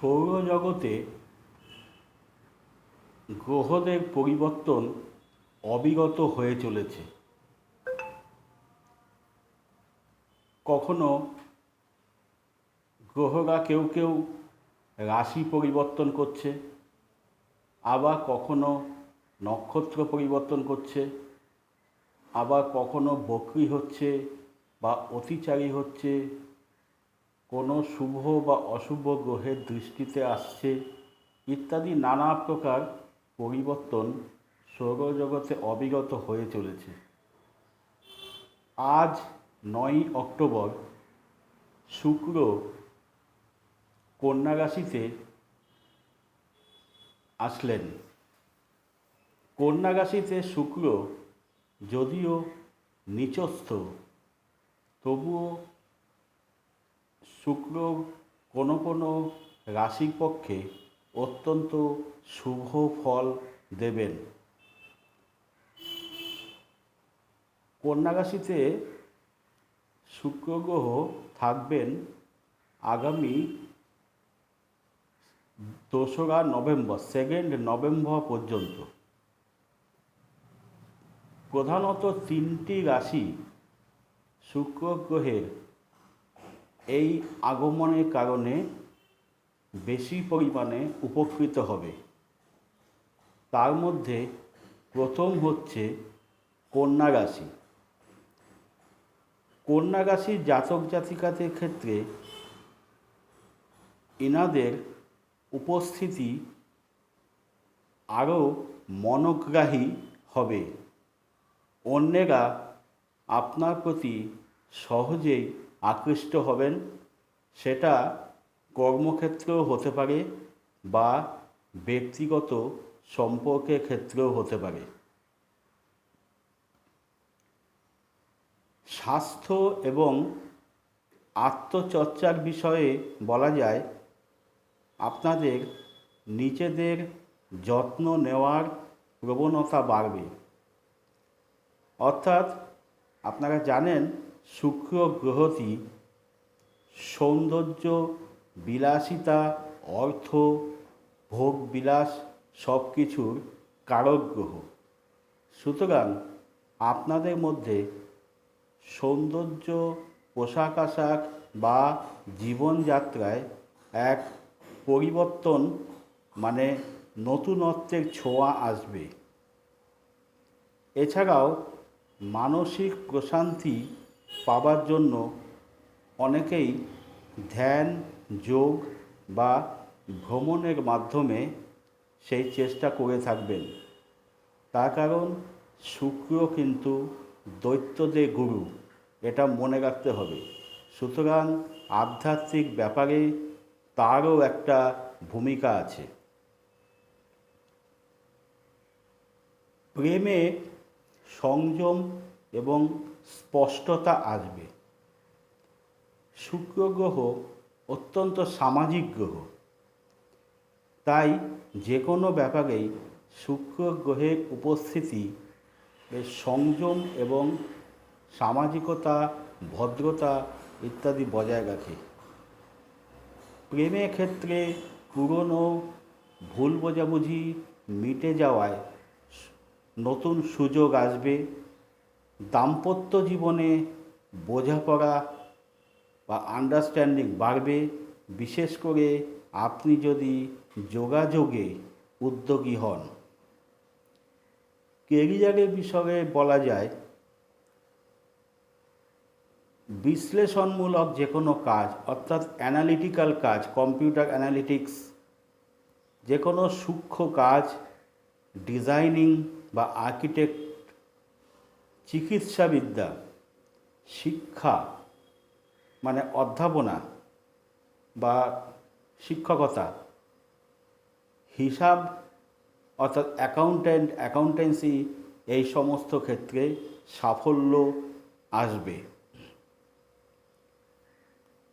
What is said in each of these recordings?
সৌরজগতে গ্রহদের পরিবর্তন অবিরত হয়ে চলেছে। কখনো গ্রহরা কেউ কেউ রাশি পরিবর্তন করছে, আবার কখনো নক্ষত্র পরিবর্তন করছে, আবার কখনো বক্রি হচ্ছে বা অতিচারী হচ্ছে কোনো শুভ বা অশুভ গ্রহের দৃষ্টিতে আসছে, ইত্যাদি নানা প্রকার পরিবর্তন সৌরজগতে অবিরত হয়ে চলেছে। আজ নয়ই অক্টোবর, শুক্র কন্যা রাশিতে আসলেন। কন্যা রাশিতে শুক্র যদিও নিচস্থ, তবুও শুক্র কোনো কোনো রাশির পক্ষে অত্যন্ত শুভ ফল দেবেন। কন্যা রাশিতে শুক্র গ্রহ থাকবেন আগামী দোসরা নভেম্বর সেকেন্ড নভেম্বর পর্যন্ত। প্রধানত তিনটি রাশি শুক্র গ্রহের এই আগমনের কারণে বেশি পরিমাণে উপকৃত হবে। তার মধ্যে প্রথম হচ্ছে কন্যা রাশি। কন্যা রাশির জাতক জাতিকাদের ক্ষেত্রে এনাদের উপস্থিতি আরও মনোগ্রাহী হবে। অন্যেরা আপনার প্রতি সহজেই আকৃষ্ট হবেন, সেটা কর্মক্ষেত্রেও হতে পারে বা ব্যক্তিগত সম্পর্কের ক্ষেত্রেও হতে পারে। স্বাস্থ্য এবং আত্মচর্চার বিষয়ে বলা যায়, আপনাদের নিজেদের যত্ন নেওয়ার প্রবণতা বাড়বে। অর্থাৎ আপনারা জানেন শুক্র গ্রহটি সৌন্দর্য বিলাসিতা অর্থ ভোগ বিলাস সব কিছুর কারক গ্রহ। সুতরাং আপনাদের মধ্যে সৌন্দর্য, পোশাক আশাক বা জীবনযাত্রায় এক পরিবর্তন মানে নতুনত্বের ছোঁয়া আসবে। এছাড়াও মানসিক প্রশান্তি পাবার জন্য অনেকেই ধ্যান, যোগ বা ভ্রমণের মাধ্যমে সেই চেষ্টা করে থাকবেন। তার কারণ, শুক্র কিন্তু দৈত্যদের গুরু, এটা মনে রাখতে হবে। সুতরাং আধ্যাত্মিক ব্যাপারে তারও একটা ভূমিকা আছে। প্রেমে সংযম এবং স্পষ্টতা আসবে। শুক্র গ্রহ অত্যন্ত সামাজিক গ্রহ। তাই যে কোনো ব্যাপারেই শুক্র গ্রহের উপস্থিতি সংযম এবং সামাজিকতা, ভদ্রতা ইত্যাদি বজায় রাখে। প্রেমের ক্ষেত্রে পুরনো ভুল বোঝাবুঝি মিটে যাওয়ায় নতুন সুযোগ আসবে। দাম্পত্য জীবনে বোঝাপড়া বা আন্ডারস্ট্যান্ডিং বাড়বে, বিশেষ করে আপনি যদি যোগাযোগে উদ্যোগী হন। কেরিয়ারের বিষয়ে বলা যায়, বিশ্লেষণমূলক যে কোনো কাজ, অর্থাৎ অ্যানালিটিক্যাল কাজ কম্পিউটার অ্যানালিটিক্স যে কোনো সূক্ষ্ম কাজ ডিজাইনিং বা আর্কিটেক্ট চিকিৎসাবিদ্যা, শিক্ষা মানে অধ্যাপনা বা শিক্ষকতা, হিসাব অর্থাৎ অ্যাকাউন্ট্যান্ট অ্যাকাউন্টেন্সি এই সমস্ত ক্ষেত্রে সাফল্য আসবে।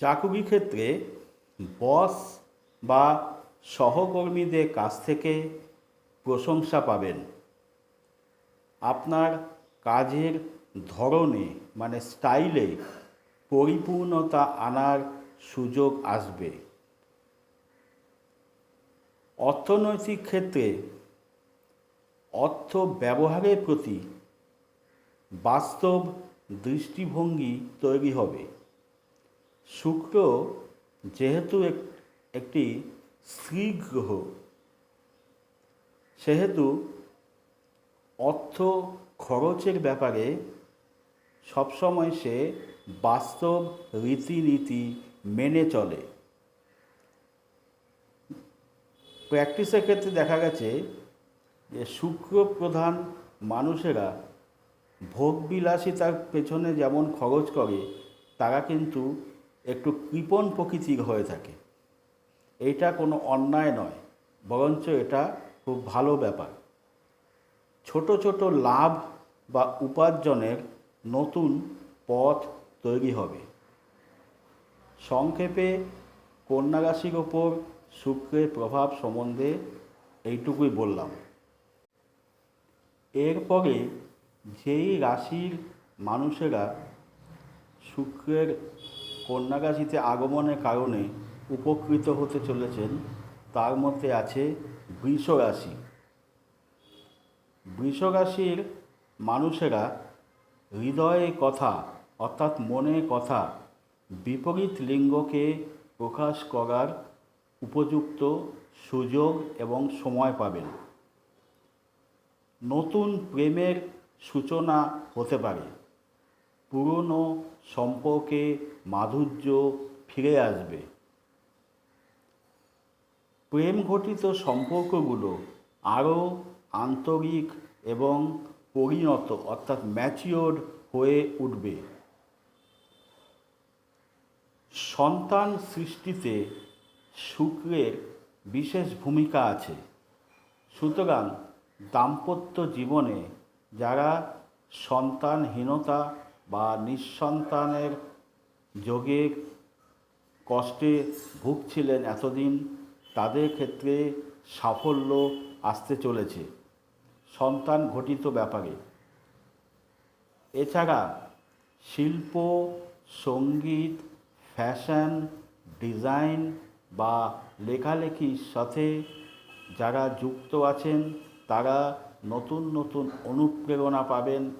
চাকুরি ক্ষেত্রে বস বা সহকর্মীদের কাছ থেকে প্রশংসা পাবেন। আপনার কাজের ধরনে মানে স্টাইলে পরিপূর্ণতা আনার সুযোগ আসবে। অর্থনৈতিক ক্ষেত্রে অর্থ ব্যবহারের প্রতি বাস্তব দৃষ্টিভঙ্গি তৈরি হবে। শুক্র যেহেতু এক- একটি স্ত্রী গ্রহ, সেহেতু অর্থ খরচের ব্যাপারে সবসময় সে বাস্তব রীতিনীতি মেনে চলে। প্র্যাকটিসের ক্ষেত্রে দেখা গেছে যে শুক্র প্রধান মানুষেরা ভোগবিলাসিতার পেছনে যেমন খরচ করে, তারা কিন্তু একটু কৃপণ প্রকৃতির হয়ে থাকে। এটা কোনো অন্যায় নয়, বরঞ্চ এটা খুব ভালো ব্যাপার। ছোট ছোট লাভ বা উপার্জনের নতুন পথ তৈরি হবে। সংক্ষেপে, কন্যা রাশির ওপর শুক্রের প্রভাব সম্বন্ধে এইটুকুই বললাম। এরপরে যেই রাশির মানুষেরা শুক্রের কন্যা রাশিতে আগমনের কারণে উপকৃত হতে চলেছেন, তার মধ্যে আছে বৃষ রাশি। বৃষ রাশির মানুষেরা হৃদয়ে কথা, অর্থাৎ মনের কথা, বিপরীত লিঙ্গকে প্রকাশ করার উপযুক্ত সুযোগ এবং সময় পাবেন। নতুন প্রেমের সূচনা হতে পারে। পুরনো সম্পর্কে মাধুর্য ফিরে আসবে। প্রেম ঘটিত সম্পর্কগুলো আরও আন্তরিক এবং পরিণত, অর্থাৎ ম্যাচিওর্ড হয়ে উঠবে। সন্তান সৃষ্টিতে শুক্রের বিশেষ ভূমিকা আছে। সুতরাং দাম্পত্য জীবনে যারা সন্তানহীনতা বা নিঃসন্তানের যোগে কষ্টে ভুগছিলেন এতদিন, তাদের ক্ষেত্রে সাফল্য আসতে চলেছে। সন্তান ঘটিত ব্যাপারে। এছাড়া শিল্প, সংগীত, ফ্যাশন, ডিজাইন বা লেখালেখির সাথে যারা যুক্ত আছেন, তারা নতুন নতুন অনুপ্রেরণা পাবেন,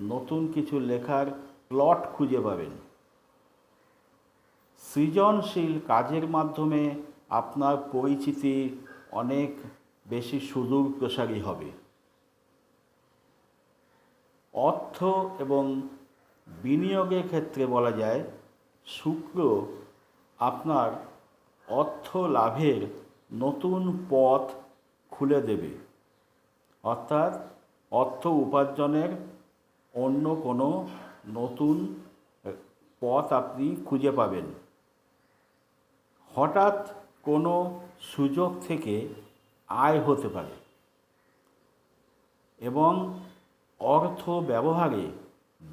নতুন কিছু লেখার প্লট খুঁজে পাবেন। সৃজনশীল কাজের মাধ্যমে আপনার পরিচিতি অনেক বেশি সুদূর প্রসারী হবে। অর্থ এবং বিনিয়োগের ক্ষেত্রে বলা যায়, শুক্র আপনার অর্থ লাভের নতুন পথ খুলে দেবে। অর্থাৎ অর্থ উপার্জনের অন্য কোনো নতুন পথ আপনি খুঁজে পাবেন। হঠাৎ কোনো সুযোগ থেকে আয় হতে পারে এবং অর্থ ব্যবহারে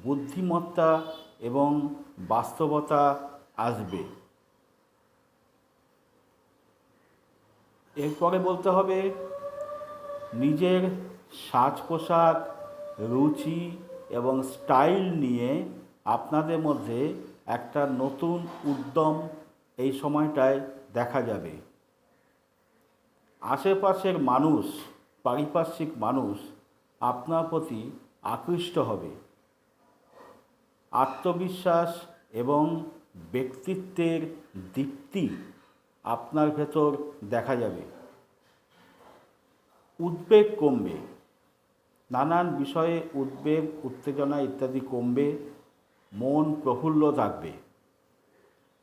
বুদ্ধিমত্তা এবং বাস্তবতা আসবে। এরপরে বলতে হবে, নিজের সাজ পোশাক রুচি এবং স্টাইল নিয়ে আপনাদের মধ্যে একটা নতুন উদ্যম এই সময়টায় দেখা যাবে। আশেপাশের মানুষ, পারিপার্শ্বিক মানুষ আপনার প্রতি আকৃষ্ট হবে। আত্মবিশ্বাস এবং ব্যক্তিত্বের দীপ্তি আপনার ভেতর দেখা যাবে। উদ্বেগ কমবে। নানান বিষয়ে উদ্বেগ, উত্তেজনা ইত্যাদি কমবে। মন প্রফুল্ল থাকবে।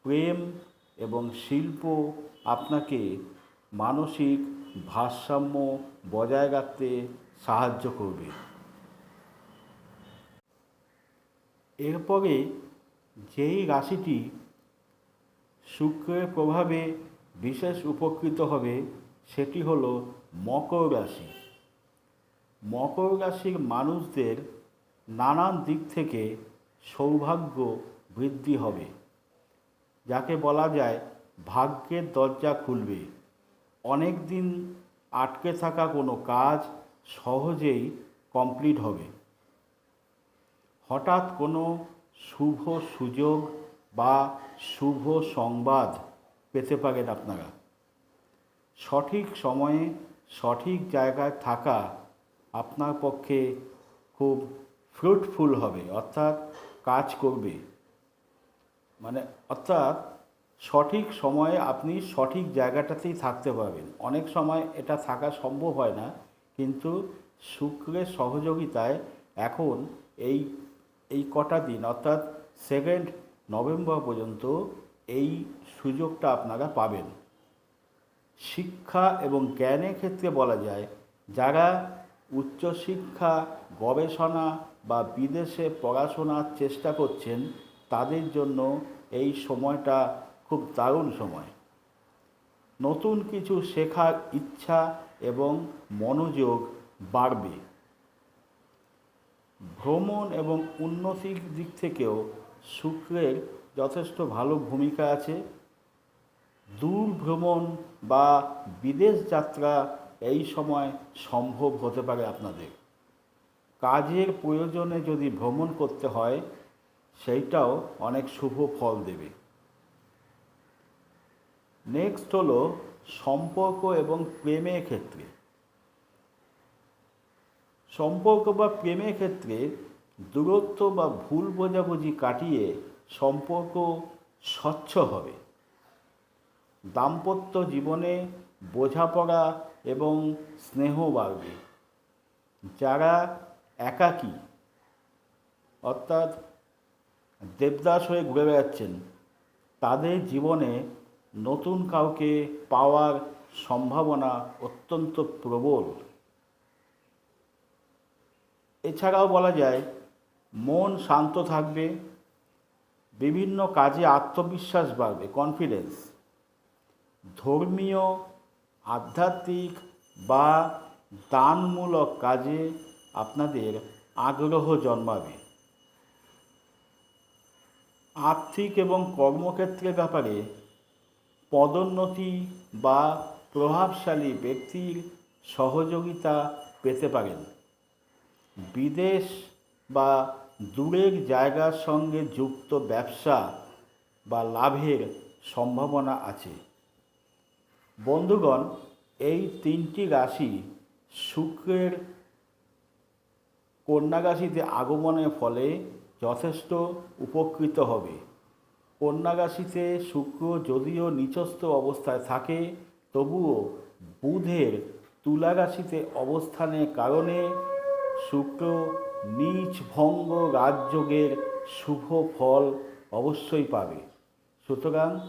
প্রেম এবং শিল্প আপনাকে মানসিক ভারসাম্য বজায় রাখতে সাহায্য করবে। এরপরে যেই রাশিটি শুক্রের প্রভাবে বিশেষ উপকৃত হবে, সেটি হল মকর রাশি। মকর রাশির মানুষদের নানান দিক থেকে সৌভাগ্য বৃদ্ধি হবে, যাকে বলা যায় ভাগ্যের দরজা খুলবে। অনেক দিন আটকে থাকা কোনো কাজ সহজেই কমপ্লিট হবে। হঠাৎ কোনো শুভ সুযোগ বা শুভ সংবাদ পেতে পারেন আপনারা। সঠিক সময়ে সঠিক জায়গায় থাকা আপনার পক্ষে খুব ফ্রুটফুল হবে, অর্থাৎ কাজ করবে। মানে অর্থাৎ সঠিক সময়ে আপনি সঠিক জায়গাটাতেই থাকতে পারবেন। অনেক সময় এটা থাকা সম্ভব হয় না, কিন্তু শুক্রের সহযোগিতায় এখন এই এই কটা দিন, অর্থাৎ সেকেন্ড নভেম্বর পর্যন্ত এই সুযোগটা আপনারা পাবেন। শিক্ষা এবং জ্ঞানের ক্ষেত্রে বলা যায়, যারা উচ্চশিক্ষা, গবেষণা বা বিদেশে পড়াশোনার চেষ্টা করছেন, তাদের জন্য এই সময়টা খুব দারুণ সময়। নতুন কিছু শেখার ইচ্ছা এবং মনোযোগ বাড়বে। ভ্রমণ এবং উন্নতির দিক থেকেও শুক্রের যথেষ্ট ভালো ভূমিকা আছে। দূর ভ্রমণ বা বিদেশ যাত্রা এই সময় সম্ভব হতে পারে আপনাদের। কাজের প্রয়োজনে যদি ভ্রমণ করতে হয়, সেইটাও অনেক শুভ ফল দেবে। নেক্সট হলো সম্পর্ক এবং প্রেমের ক্ষেত্রে। সম্পর্ক বা প্রেমের ক্ষেত্রে দূরত্ব বা ভুল বোঝাবুঝি কাটিয়ে সম্পর্ক স্বচ্ছ হবে। দাম্পত্য জীবনে বোঝাপড়া এবং স্নেহ বাড়বে। যারা একাকী, অর্থাৎ দেবদাস হয়ে ঘুরে বেড়াচ্ছেন, তাদের জীবনে নতুন কাউকে পাওয়ার সম্ভাবনা অত্যন্ত প্রবল। এছাড়াও বলা যায়, মন শান্ত থাকবে, বিভিন্ন কাজে আত্মবিশ্বাস বাড়বে কনফিডেন্স ধর্মীয়, আধ্যাত্মিক বা দানমূলক কাজে আপনাদের আগ্রহ জন্মাবে। আর্থিক এবং কর্মক্ষেত্রের ব্যাপারে পদোন্নতি বা প্রভাবশালী ব্যক্তির সহযোগিতা পেতে পারেন। বিদেশ বা দূরের জায়গার সঙ্গে যুক্ত ব্যবসা বা লাভের সম্ভাবনা আছে। বন্ধুগণ, এই তিনটি রাশি শুক্রের কন্যা রাশিতে আগমনের ফলে যথেষ্ট উপকৃত হবে। কন্যা রাশিতে শুক্র যদিও নিচস্থ অবস্থায় থাকে, তবুও বুধের তুলা রাশিতে অবস্থানের কারণে শুক্র নিচ ভঙ্গ রাজযোগের শুভ ফল অবশ্যই পাবে। সুতরাং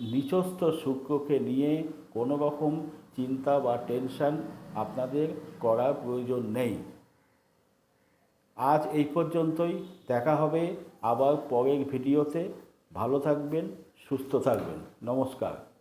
নিচস্থ শুক্রকে নিয়ে কোনো রকম চিন্তা বা টেনশন আপনাদের করার প্রয়োজন নেই। আজ এই পর্যন্তই। দেখা হবে আবার পরের ভিডিওতে। ভালো থাকবেন, সুস্থ থাকবেন। নমস্কার।